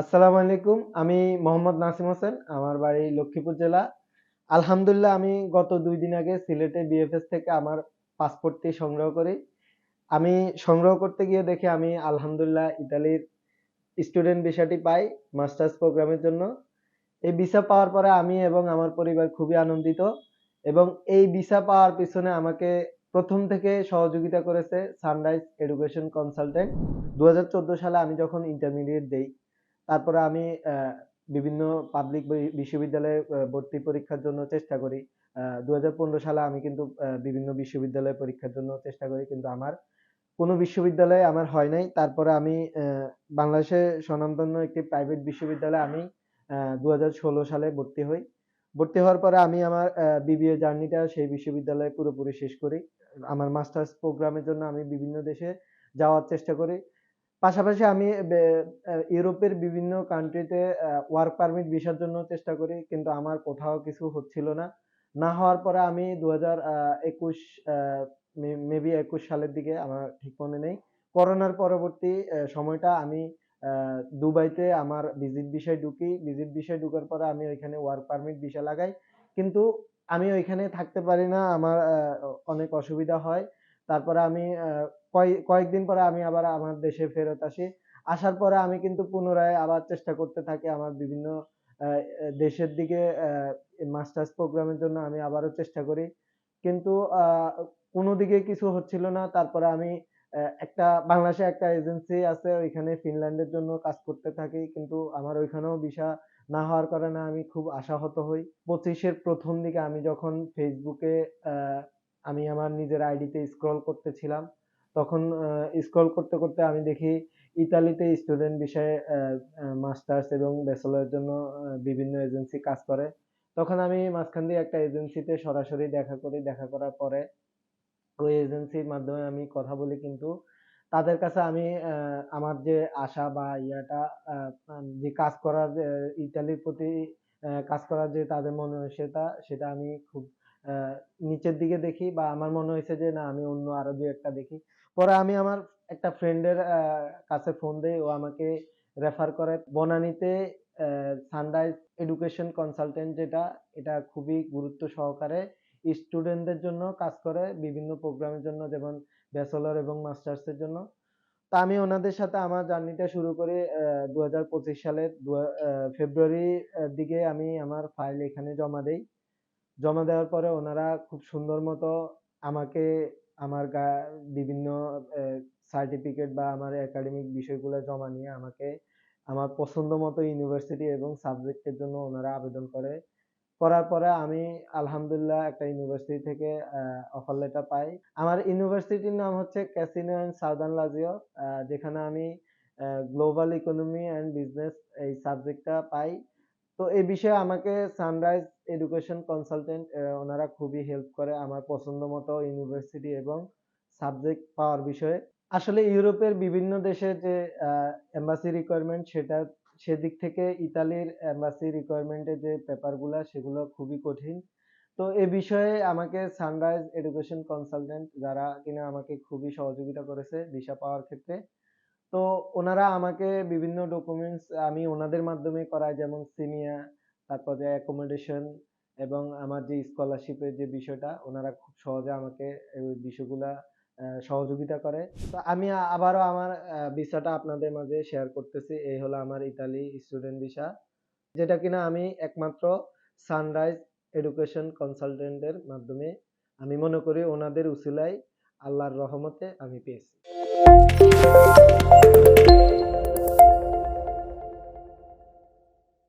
আসসালামু আলাইকুম, আমি মোহাম্মদ নাসিম হোসেন, আমার বাড়ি লক্ষ্মীপুর জেলা। আলহামদুলিল্লাহ, আমি গত দুই দিন আগে সিলেটে বিএফএস থেকে আমার পাসপোর্টটি সংগ্রহ করি। আমি সংগ্রহ করতে গিয়ে দেখি আমি আলহামদুলিল্লাহ ইতালির স্টুডেন্ট ভিসাটি পাই মাস্টার্স প্রোগ্রামের জন্য। এই ভিসা পাওয়ার পরে আমি এবং আমার পরিবার খুবই আনন্দিত এবং এই ভিসা পাওয়ার পিছনে আমাকে প্রথম থেকে সহযোগিতা করেছে সানরাইজ এডুকেশন কনসালটেন্ট দু হাজার চোদ্দ সালে আমি যখন ইন্টারমিডিয়েট দেই তারপরে আমি বিভিন্ন পাবলিক বিশ্ববিদ্যালয়ে ভর্তি পরীক্ষার জন্য চেষ্টা করি। দু হাজার পনেরো সালে আমি কিন্তু বিভিন্ন বিশ্ববিদ্যালয়ে পরীক্ষার জন্য চেষ্টা করি, কিন্তু আমার কোনো বিশ্ববিদ্যালয়ে আমার হয় নাই। তারপরে আমি বাংলাদেশে স্বনামধন্য একটি প্রাইভেট বিশ্ববিদ্যালয়ে আমি দু হাজার ষোলো সালে ভর্তি হই। ভর্তি হওয়ার পরে আমি আমার বিবিএ জার্নিটা সেই বিশ্ববিদ্যালয়ে পুরোপুরি শেষ করি। আমার মাস্টার্স প্রোগ্রামের জন্য আমি বিভিন্ন দেশে যাওয়ার চেষ্টা করি। পাশাপাশি আমি ইউরোপের বিভিন্ন কান্ট্রিতে ওয়ার্ক পারমিট ভিসার জন্য চেষ্টা করি, কিন্তু আমার কোথাও কিছু হচ্ছিল না। না হওয়ার পরে আমি দু হাজার একুশ মেবি একুশ সালের দিকে আমার ঠিক মনে নেই। করোনার পরবর্তী সময়টা আমি দুবাইতে আমার ভিজিট বিষয় ঢুকি। ভিজিট বিষয় ঢুকার পরে আমি ওইখানে ওয়ার্ক পারমিট ভিসা লাগাই। কিন্তু আমি ওইখানে থাকতে পারি না, আমার অনেক অসুবিধা হয়। তারপরে আমি কয়েকদিন পরে আমি আবার আমার দেশে ফেরত আসি। আসার পরে আমি কিন্তু পুনরায় আবার চেষ্টা করতে থাকি আমার বিভিন্ন দেশের দিকে মাস্টার্স প্রোগ্রামের জন্য আমি আবারও চেষ্টা করি। কিন্তু কোনো দিকে কিছু হচ্ছিল না। তারপরে আমি একটা, বাংলাদেশে একটা এজেন্সি আছে, ওইখানে ফিনল্যান্ডের জন্য কাজ করতে থাকি। কিন্তু আমার ওইখানেও ভিসা না হওয়ার কারণে আমি খুব আশাহত হই। পঁচিশের প্রথম দিকে আমি যখন ফেসবুকে আমি আমার নিজের আইডিতে স্ক্রল করতেছিলাম তখন স্ক্রল করতে করতে আমি দেখি ইতালিতে স্টুডেন্ট বিষয়ে মাস্টার্স এবং ব্যাচেলরের জন্য বিভিন্ন এজেন্সি কাজ করে। তখন আমি মাঝখান দিয়ে একটা এজেন্সিতে সরাসরি দেখা করি। দেখা করার পরে ওই এজেন্সির মাধ্যমে আমি কথা বলি কিন্তু তাদের কাছে আমি আমার যে আশা বা ইয়াটা যে কাজ করার ইতালির প্রতি কাজ করার যে তাদের মনোনিবেশতা সেটা আমি খুব আহ, নিচের দিকে দেখি বা আমার মনে হয়েছে যে না আমি অন্য আরও দুই একটা দেখি। পরে আমি আমার একটা ফ্রেন্ডের কাছে ফোন দেই ও আমাকে রেফার করে। বনানীতে সানরাইজ এডুকেশন কনসালটেন্ট যেটা এটা খুবই গুরুত্ব সহকারে স্টুডেন্টদের জন্য কাজ করে বিভিন্ন প্রোগ্রামের জন্য যেমন ব্যাচেলর এবং মাস্টার্স এর জন্য। তা আমি ওনাদের সাথে আমার জার্নিটা শুরু করি দু সালের দু- আহ, ফেব্রুয়ারির দিকে আমি আমার ফাইল এখানে জমা দেই। জমা দেওয়ার পরে ওনারা খুব সুন্দর মতো আমাকে আমার বিভিন্ন সার্টিফিকেট বা আমার একাডেমিক বিষয়গুলো জমা নিয়ে আমাকে আমার পছন্দ মতো ইউনিভার্সিটি এবং সাবজেক্টের জন্য ওনারা আবেদন করে। করার পরে আমি আলহামদুলিল্লাহ একটা ইউনিভার্সিটি থেকে অফার লেটার পাই। আমার ইউনিভার্সিটির নাম হচ্ছে ক্যাসিনো অ্যান্ড সাউদার্ন লাজিও যেখানে আমি গ্লোবাল ইকোনমি অ্যান্ড বিজনেস এই সাবজেক্টটা পাই। তো এই বিষয়ে আমাকে সানরাইজ এডুকেশন কনসালটেন্ট ওনারা খুবই হেল্প করে আমার পছন্দ মতো ইউনিভার্সিটি এবং সাবজেক্ট পাওয়ার বিষয়ে। আসলে ইউরোপের বিভিন্ন দেশে যে এম্বাসি রিকোয়ারমেন্ট সেটা, সেদিক থেকে ইতালির এম্বাসি রিকোয়ারমেন্টের যে পেপারগুলা সেগুলো খুবই কঠিন। তো এ বিষয়ে আমাকে সানরাইজ এডুকেশন কনসালটেন্ট যারা কিনা আমাকে খুবই সহযোগিতা করেছে ভিসা পাওয়ার ক্ষেত্রে। তো ওনারা আমাকে বিভিন্ন ডকুমেন্টস আমি ওনাদের মাধ্যমে করাই, যেমন সিনিয়া তারপর অ্যাকোমোডেশন এবং আমার যে স্কলারশিপের যে বিষয়টা, ওনারা খুব সহজে আমাকে এই বিষয়গুলা সহযোগিতা করে। তো আমি আবারও আমার ভিসাটা আপনাদের মাঝে শেয়ার করতেছি। এই হলো আমার ইতালি স্টুডেন্ট ভিসা যেটা কিনা আমি একমাত্র সানরাইজ এডুকেশন কনসালটেন্টের মাধ্যমে আমি মনে করি ওনাদের উসিলায় আল্লাহর রহমতে আমি পেয়েছি।